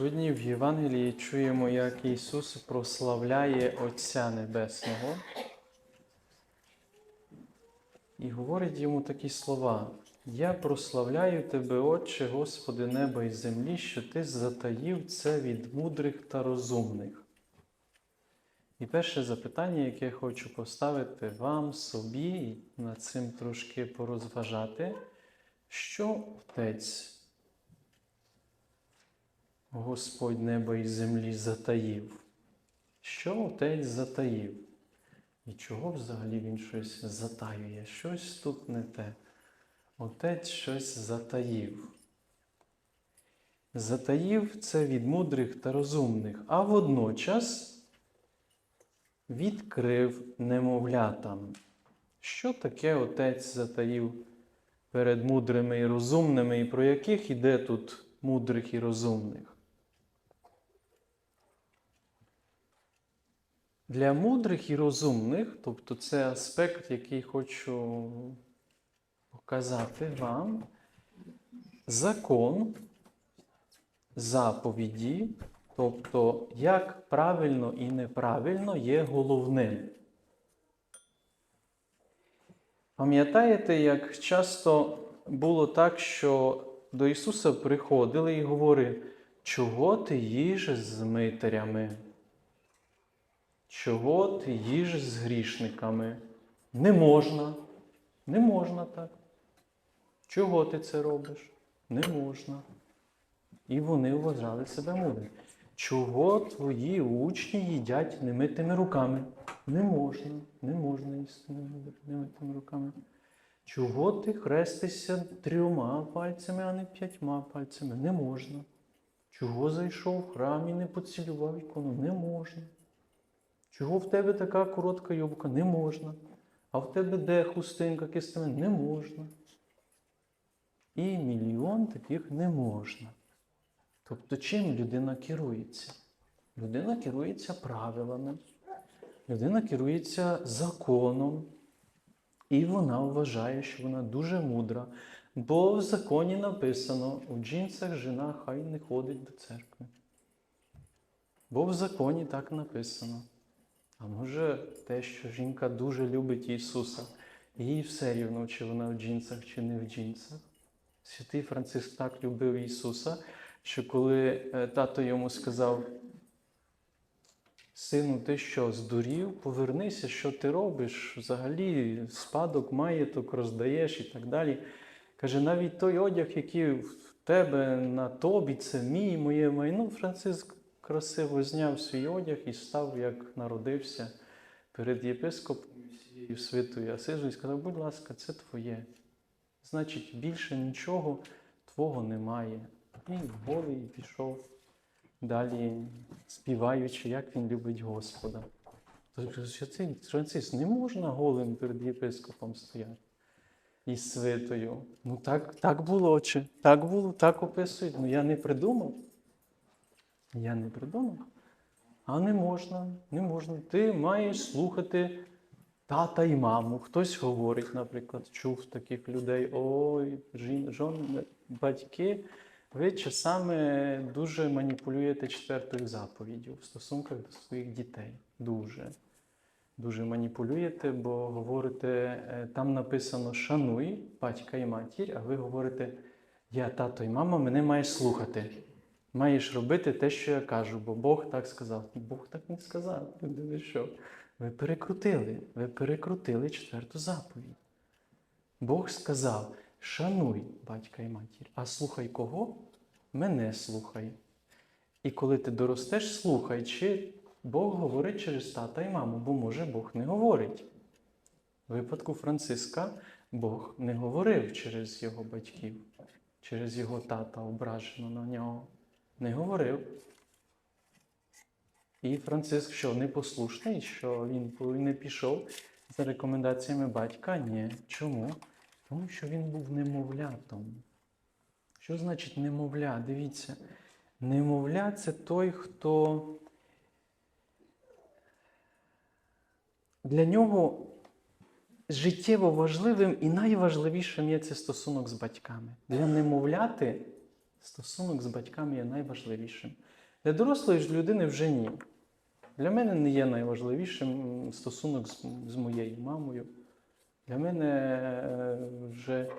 Сьогодні в Євангелії чуємо, як Ісус прославляє Отця Небесного. І говорить йому такі слова: Я прославляю Тебе, Отче, Господи неба і землі, що Ти затаїв це від мудрих та розумних. І перше запитання, яке я хочу поставити вам, собі, і над цим трошки порозважати, що Отець Господь неба і землі затаїв. Що Отець затаїв? І чого взагалі він щось затаює? Щось тут не те. Отець щось затаїв. Затаїв це від мудрих та розумних, а водночас відкрив немовлятам. Що таке Отець затаїв перед мудрими і розумними, і про яких іде тут мудрих і розумних? Для мудрих і розумних, тобто це аспект, який хочу показати вам, закон, заповіді, тобто як правильно і неправильно є головним. Пам'ятаєте, як часто було так, що до Ісуса приходили і говорили, чого ти їж з митарями? Чого ти їж з грішниками? Не можна. Не можна так. Чого ти це робиш? Не можна. І вони вважали себе мудрими. Чого твої учні їдять немитими руками? Не можна, не можна їсти немитими руками. Чого ти хрестишся трьома пальцями, а не п'ятьма пальцями? Не можна. Чого зайшов в храм і не поцілював ікону? Не можна. Чого в тебе така коротка юбка? Не можна. А в тебе де хустинка кистами? Не можна. І мільйон таких не можна. Тобто, чим людина керується? Людина керується правилами, людина керується законом, і вона вважає, що вона дуже мудра, бо в законі написано: у джинсах жена хай не ходить до церкви. Бо в законі так написано. А може те, що жінка дуже любить Ісуса, їй все рівно, чи вона в джинсах, чи не в джинсах. Святий Франциск так любив Ісуса, що коли е, тато йому сказав, сину, ти що, здурів, повернися, що ти робиш? Взагалі спадок, маєток роздаєш і так далі. Каже, навіть той одяг, який в тебе на тобі, це мій, моє майно. Франциск красиво зняв свій одяг і став, як народився перед єпископом всією святою Асижу і сказав, будь ласка, це твоє. Значить, більше нічого твого немає. І голий пішов далі, співаючи, як він любить Господа. Це Франциск, не можна голим перед єпископом стояти і свитою. Ну так, так було, чи так було, так описують. Ну я не придумав. Я не придумав. А не можна, не можна. Ти маєш слухати тата і маму. Хтось говорить, наприклад, чув таких людей: ой, жін, жон, батьки, ви часами дуже маніпулюєте четвертою заповіддю в стосунках до своїх дітей. Дуже. Дуже маніпулюєте, бо говорите, е, там написано шануй батька і матір, а ви говорите, я тато і мама, мене маєш слухати. Маєш робити те, що я кажу, бо Бог так сказав. Бог так не сказав. Ви що? Ви перекрутили, ви перекрутили четверту заповідь. Бог сказав: шануй батька і матір, а слухай кого? Мене слухай. І коли ти доростеш, слухай, чи Бог говорить через тата і маму, бо може Бог не говорить. У випадку Франциска Бог не говорив через його батьків, через його тата ображено на нього. Не говорив. І Франциск що непослушний, що він не пішов за рекомендаціями батька? Ні. Чому? Тому що він був немовлятом. Що значить немовля? Дивіться, немовля це той, хто для нього життєво важливим і найважливішим є це стосунок з батьками. Для немовляти Стосунок з батьками є найважливішим. Для дорослої ж людини вже ні. Для мене не є найважливішим стосунок з, з моєю мамою. Для мене е, вже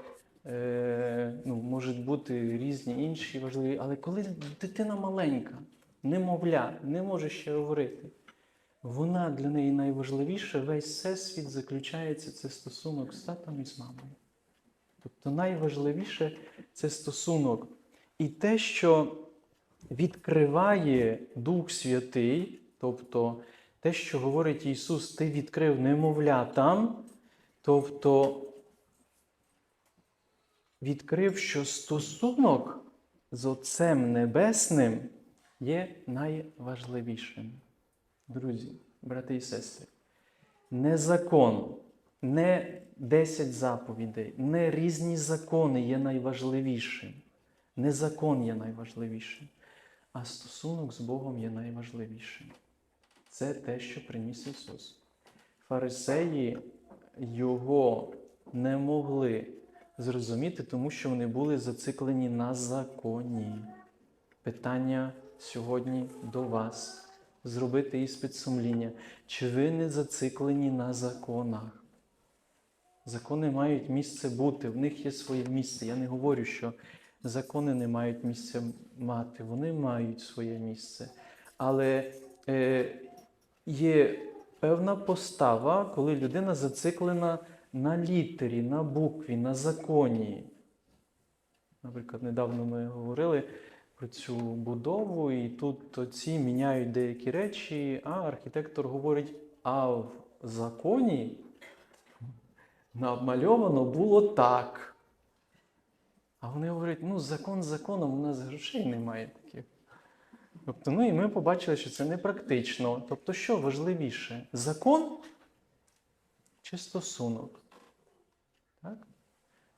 е, ну, можуть бути різні інші важливі, але коли дитина маленька, немовля, не може ще говорити, вона для неї найважливіша, весь всесвіт заключається це стосунок з татом і з мамою. Тобто найважливіше це стосунок. І те, що відкриває Дух Святий, тобто те, що говорить Ісус, ти відкрив немовля там, тобто відкрив, що стосунок з Отцем Небесним є найважливішим. Друзі, брати і сестри, не закон, не 10 заповідей, не різні закони є найважливішим. Не закон є найважливішим, а стосунок з Богом є найважливішим. Це те, що приніс Ісус. Фарисеї його не могли зрозуміти, тому що вони були зациклені на законі. Питання сьогодні до вас. Зробити іспит сумління. Чи ви не зациклені на законах? Закони мають місце бути, в них є своє місце. Я не говорю, що закони не мають місця мати, вони мають своє місце. Але е, є певна постава, коли людина зациклена на літері, на букві, на законі. Наприклад, недавно ми говорили про цю будову, і тут ці міняють деякі речі, а архітектор говорить: а в законі намальовано було так. А вони говорять, ну закон законом, у нас грошей немає таких. Тобто, ну і ми побачили, що це непрактично. Тобто, що важливіше? Закон чи стосунок? Так?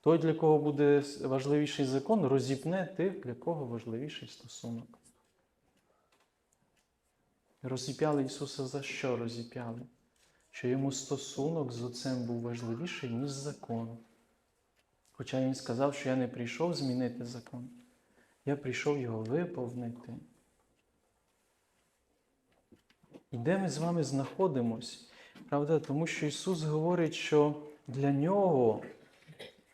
Той, для кого буде важливіший закон, розіпне тих, для кого важливіший стосунок. Розіп'яли Ісуса за що розіп'яли? Що йому стосунок з Отцем був важливіший, ніж закон. Хоча він сказав, що я не прийшов змінити закон, я прийшов його виповнити. І де ми з вами знаходимось? Правда, тому що Ісус говорить, що для нього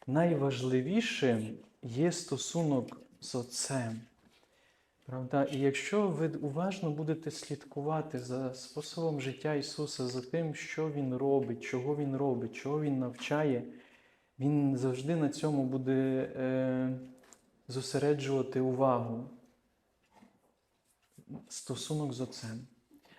найважливішим є стосунок з Отцем. Правда? І якщо ви уважно будете слідкувати за способом життя Ісуса, за тим, що Він робить, чого Він робить, чого Він навчає, Він завжди на цьому буде е, зосереджувати увагу. Стосунок з Отцем.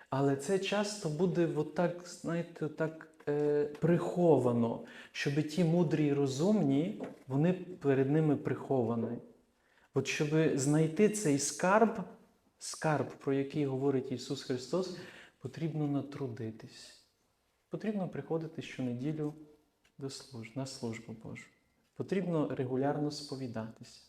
Але це часто буде отак, знаєте, так е, приховано, щоб ті мудрі і розумні, вони перед ними приховані. От щоб знайти цей скарб, скарб, про який говорить Ісус Христос, потрібно натрудитись. Потрібно приходити щонеділю до служб, на службу Божу. Потрібно регулярно сповідатися.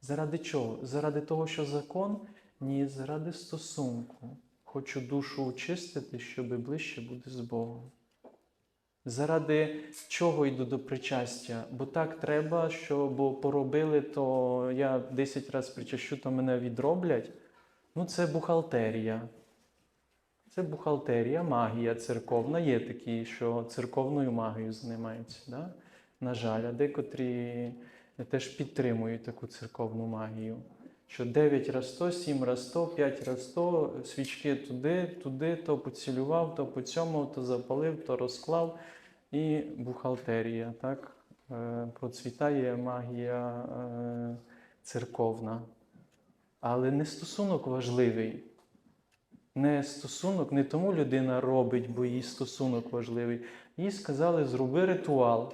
Заради чого? Заради того, що закон? Ні, заради стосунку. Хочу душу очистити, щоб ближче бути з Богом. Заради чого йду до причастя? Бо так треба, що бо поробили, то я 10 разів причащу, то мене відроблять. Ну, це бухгалтерія. Це бухгалтерія, магія церковна. Є такі, що церковною магією займаються. Да? На жаль, а декотрі теж підтримують таку церковну магію. Що 9 раз 100, 7 раз 100, 5 раз 100, свічки туди, туди, то поцілював, то по цьому, то запалив, то розклав. І бухгалтерія, так? Е, Процвітає магія е, церковна. Але не стосунок важливий. Не стосунок, не тому людина робить, бо їй стосунок важливий. Їй сказали, зроби ритуал.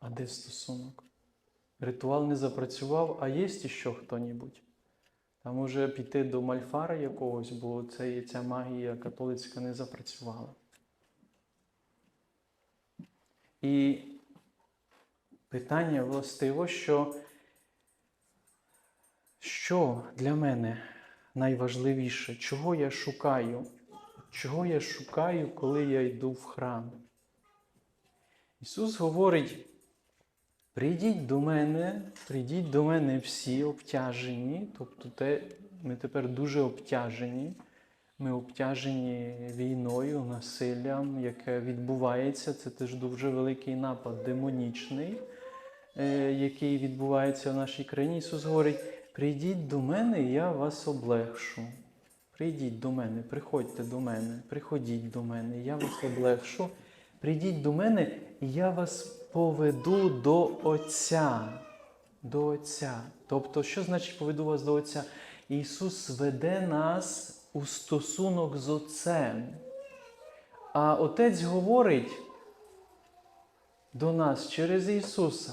А де стосунок? Ритуал не запрацював, а є ще хто-небудь. Там може піти до мальфара якогось, бо це, ця магія католицька не запрацювала. І питання властиво, що що для мене найважливіше, чого я шукаю? Чого я шукаю, коли я йду в храм? Ісус говорить, Прийдіть до мене, прийдіть до мене всі обтяжені, тобто те, ми тепер дуже обтяжені. Ми обтяжені війною, насиллям, яке відбувається. Це теж дуже великий напад демонічний, е, який відбувається в нашій країні. Ісус говорить: прийдіть до мене, і я вас облегшу. Прийдіть до мене, приходьте до мене, приходіть до мене, я вас облегшу. Прийдіть до мене, і я вас поведу до Отця. До Отця. Тобто, що значить поведу вас до Отця? Ісус веде нас у стосунок з Отцем. А Отець говорить до нас через Ісуса.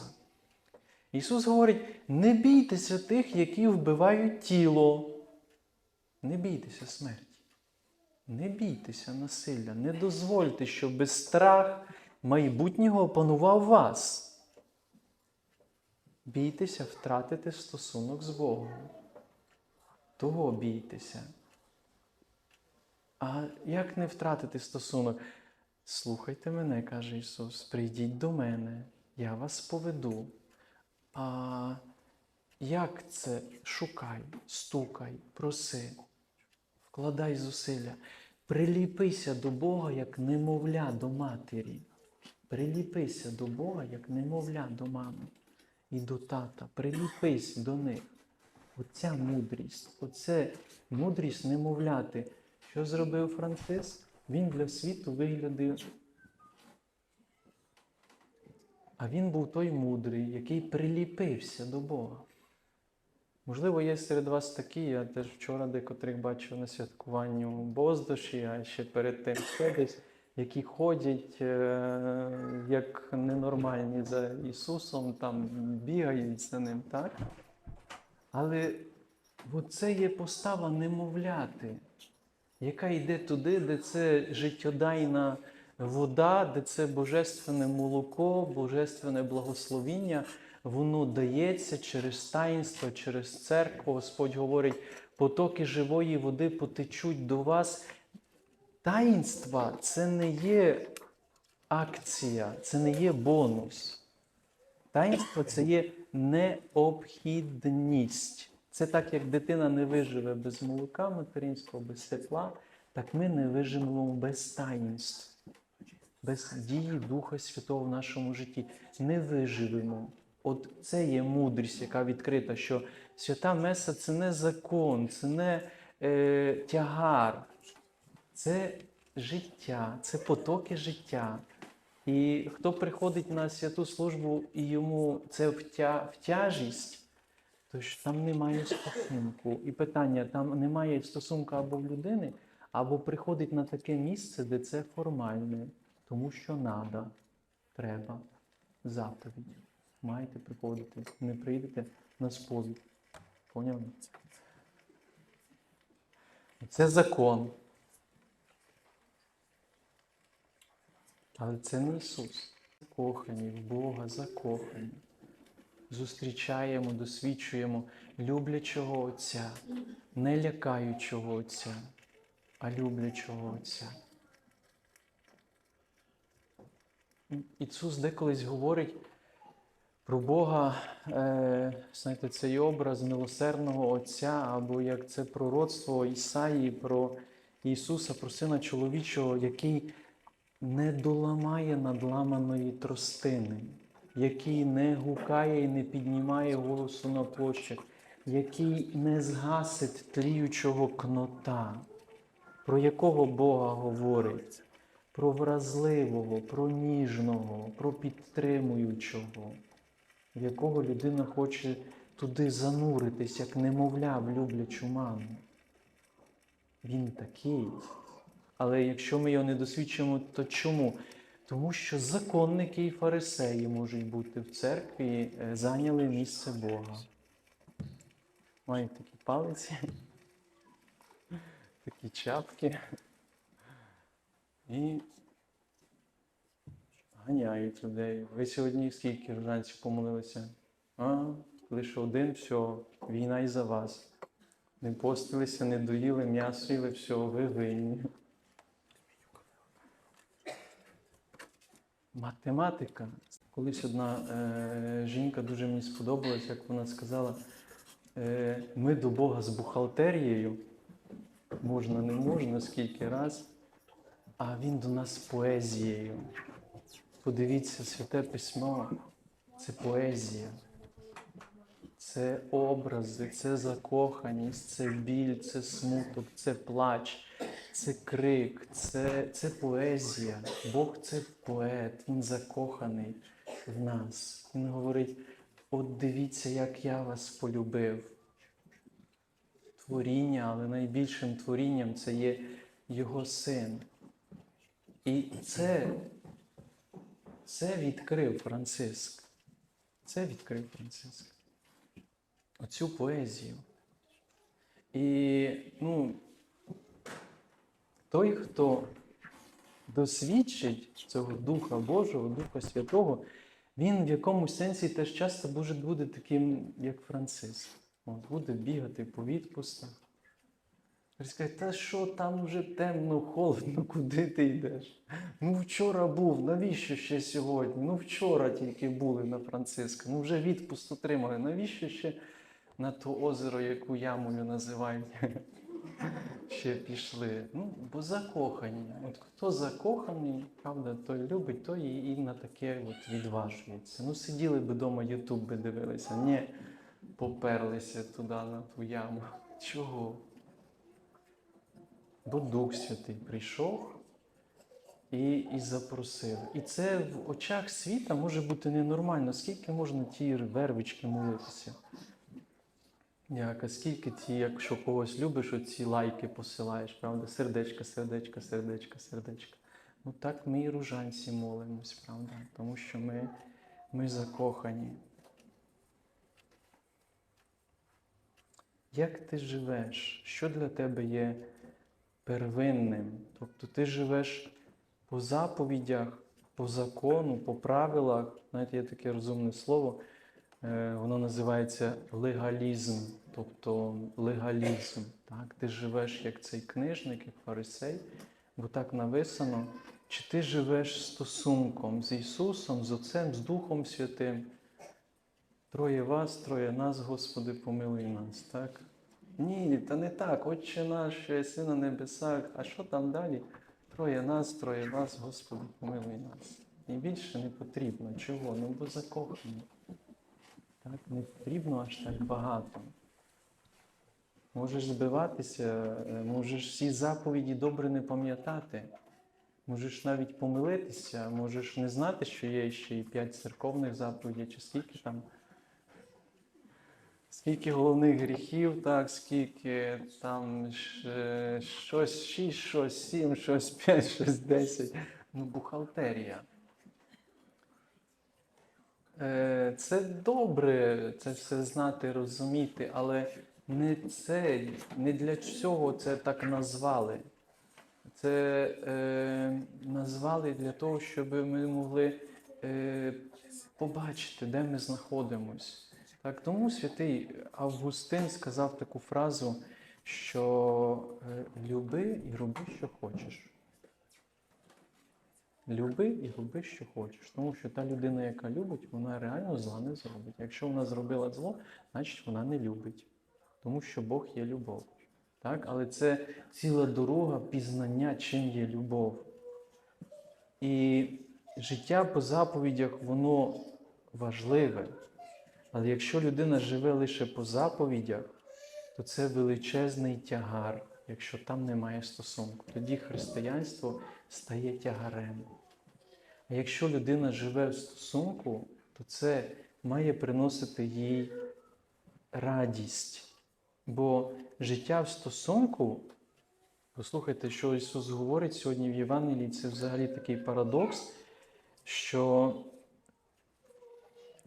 Ісус говорить: не бійтеся тих, які вбивають тіло. Не бійтеся смерті. Не бійтеся насилля. Не дозвольте, щоб страх майбутнього опанував вас. Бійтеся втратити стосунок з Богом. Того бійтеся. А як не втратити стосунок? Слухайте мене, каже Ісус, прийдіть до мене, я вас поведу. А як це шукай, стукай, проси, вкладай зусилля, приліпися до Бога, як немовля до матері. Приліпися до Бога, як немовля до мами і до тата. Приліпись до них. Оця мудрість, оце мудрість немовляти. Що зробив Франциск? Він для світу виглядив. А він був той мудрий, який приліпився до Бога. Можливо, є серед вас такі, я теж вчора декотрих бачив на святкуванню Боздоші, а ще перед тим десь, які ходять е, як ненормальні за Ісусом, там бігають за ним, так? Але це є постава немовляти, яка йде туди, де це життєдайна вода, де це божественне молоко, божественне благословіння, воно дається через таїнство, через церкву. Господь говорить, потоки живої води потечуть до вас. Таїнства це не є акція, це не є бонус. Таїнство це є необхідність. Це так, як дитина не виживе без молока материнського, без тепла, так ми не виживемо без таїнств, без дії Духа Святого в нашому житті. Не виживемо. От це є мудрість, яка відкрита, що свята Меса це не закон, це не е, тягар, це життя, це потоки життя. І хто приходить на святу службу і йому це втя, втяжість, то ж там немає стосунку. І питання: там немає стосунку або в людини, або приходить на таке місце, де це формальне, тому що надо, треба, заповідь. Маєте приходити. Не прийдете на сповідь. Поняли? Це закон. Але це не Ісус. Закохані в Бога, закохані. Зустрічаємо, досвідчуємо люблячого Отця, не лякаючого Отця, а люблячого Отця. Ісус деколись говорить про Бога, е, знаєте, цей образ милосердного Отця, або як це пророцтво Ісаї про Ісуса, про Сина чоловічого, який не доламає надламаної тростини, який не гукає і не піднімає голосу на площах, який не згасить тліючого кнота, про якого Бога говорить, про вразливого, про ніжного, про підтримуючого, в якого людина хоче туди зануритись, як немовля в люблячу маму. Він такий. Але якщо ми його не досвідчимо, то чому? Тому що законники і фарисеї можуть бути в церкві, е, зайняли місце Бога. Мають такі палиці, такі чапки. І ганяють людей. Ви сьогодні скільки вранці помолилися? А, лише один, все, війна і за вас. Не постилися, не доїли, м'ясо їли, все, ви винні. Математика Колись одна е, жінка дуже мені сподобалась, як вона сказала: е, ми до Бога з бухгалтерією, можна, не можна, скільки раз, а Він до нас поезією. Подивіться, святе письмо це поезія, це образи, це закоханість, це біль, це смуток, це плач, це крик, це, це поезія. Бог це поет, Він закоханий в нас. Він говорить: от дивіться, як я вас полюбив. Творіння, але найбільшим творінням це є Його син. І це, це відкрив Франциск. Це відкрив Франциск. Оцю поезію. І ну, той, хто досвідчить цього Духа Божого, Духа Святого, він в якомусь сенсі теж часто буде, таким, як Франциск. От, буде бігати по відпустах. Скаже, та що там вже темно, холодно, куди ти йдеш? Ну вчора був, навіщо ще сьогодні? Ну вчора тільки були на Франциска, ну вже відпуск отримали. Навіщо ще на то озеро, яку ямою називають? Ще пішли. Ну, бо закохані. От хто закоханий, правда, той любить, той і, і на таке от відважується. Ну, сиділи би вдома, Ютуб би дивилися, ні, поперлися туди на ту яму. Чого? Бо Дух Святий прийшов і, і запросив. І це в очах світа може бути ненормально. Скільки можна ті вервички молитися? Як, а скільки ті, якщо когось любиш, оці лайки посилаєш, правда? Сердечка, сердечка, сердечка, сердечка. Ну так ми і ружанці молимось, правда? Тому що ми, ми закохані. Як ти живеш? Що для тебе є первинним? Тобто ти живеш по заповідях, по закону, по правилах. Знаєте, є таке розумне слово, е, воно називається легалізм, тобто легалізм. Так? Ти живеш як цей книжник, як фарисей, бо так написано. Чи ти живеш стосунком з Ісусом, з Отцем, з Духом Святим? Троє вас, троє нас, Господи, помилуй нас, так? Ні, та не так. Отче наш, єси на небесах. А що там далі? Троє нас, троє вас, Господи, помилуй нас. І більше не потрібно. Чого? Ну бо закохані. Так, не потрібно аж так багато. Можеш збиватися, е, можеш всі заповіді добре не пам'ятати. Можеш навіть помилитися, можеш не знати, що є ще і п'ять церковних заповідей, чи скільки там. Скільки головних гріхів, так, скільки там щось шість, щось сім, щось п'ять, щось десять. Ну, бухгалтерія. Е, Це добре це все знати, розуміти, але не це, не для чого це так назвали. Це е, назвали для того, щоб ми могли е, побачити, де ми знаходимось. Так, тому святий Августин сказав таку фразу, що е, люби і роби, що хочеш. Люби і роби, що хочеш. Тому що та людина, яка любить, вона реально зла не зробить. Якщо вона зробила зло, значить вона не любить. Тому що Бог є любов. Так? Але це ціла дорога пізнання, чим є любов. І життя по заповідях, воно важливе. Але якщо людина живе лише по заповідях, то це величезний тягар, якщо там немає стосунку. Тоді християнство стає тягарем. А якщо людина живе в стосунку, то це має приносити їй радість. Бо життя в стосунку, послухайте, що Ісус говорить сьогодні в Євангелії, це взагалі такий парадокс, що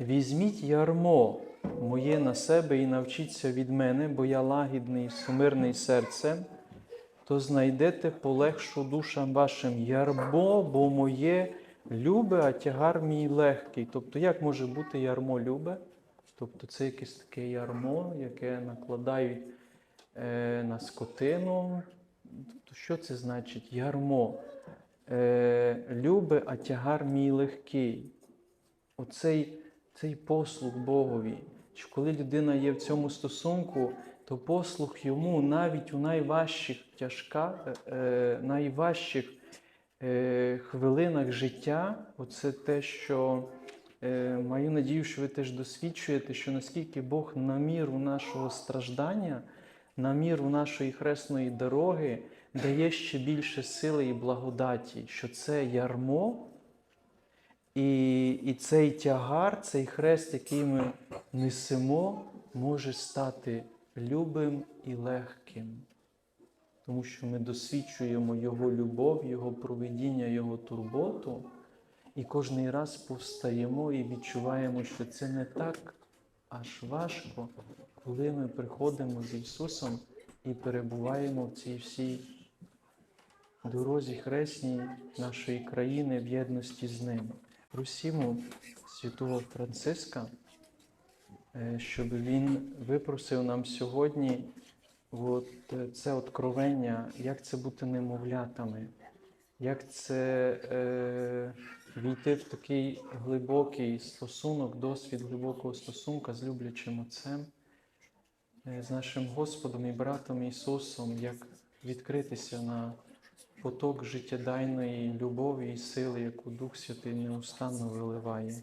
візьміть ярмо моє на себе і навчіться від мене, бо я лагідний, і сумирний серцем, то знайдете полегшу душам вашим ярмо, бо моє любе, а тягар мій легкий. Тобто, як може бути ярмо любе? Тобто це якесь таке ярмо, яке накладають е, на скотину. Тобто, що це значить? Ярмо. Е, любе, а тягар мій легкий. оцей цей послух Богові. Що коли людина є в цьому стосунку, то послух йому навіть у найважчих тяжка, е, найважчих е, хвилинах життя, оце те, що е, маю надію, що ви теж досвідчуєте, що наскільки Бог на міру нашого страждання, на міру нашої хресної дороги дає ще більше сили і благодаті, що це ярмо. І, і цей тягар, цей хрест, який ми несемо, може стати любим і легким, тому що ми досвідчуємо Його любов, Його провидіння, Його турботу, і кожний раз повстаємо і відчуваємо, що це не так аж важко, коли ми приходимо з Ісусом і перебуваємо в цій всій дорозі хресній нашої країни в єдності з ним. Просімо святого Франциска, е, щоб він випросив нам сьогодні от е, це откровення, як це бути немовлятами, як це е, війти в такий глибокий стосунок, досвід глибокого стосунка з люблячим Отцем, е, з нашим Господом і братом Ісусом, як відкритися на поток життєдайної любові і сили, яку Дух Святий неустанно виливає.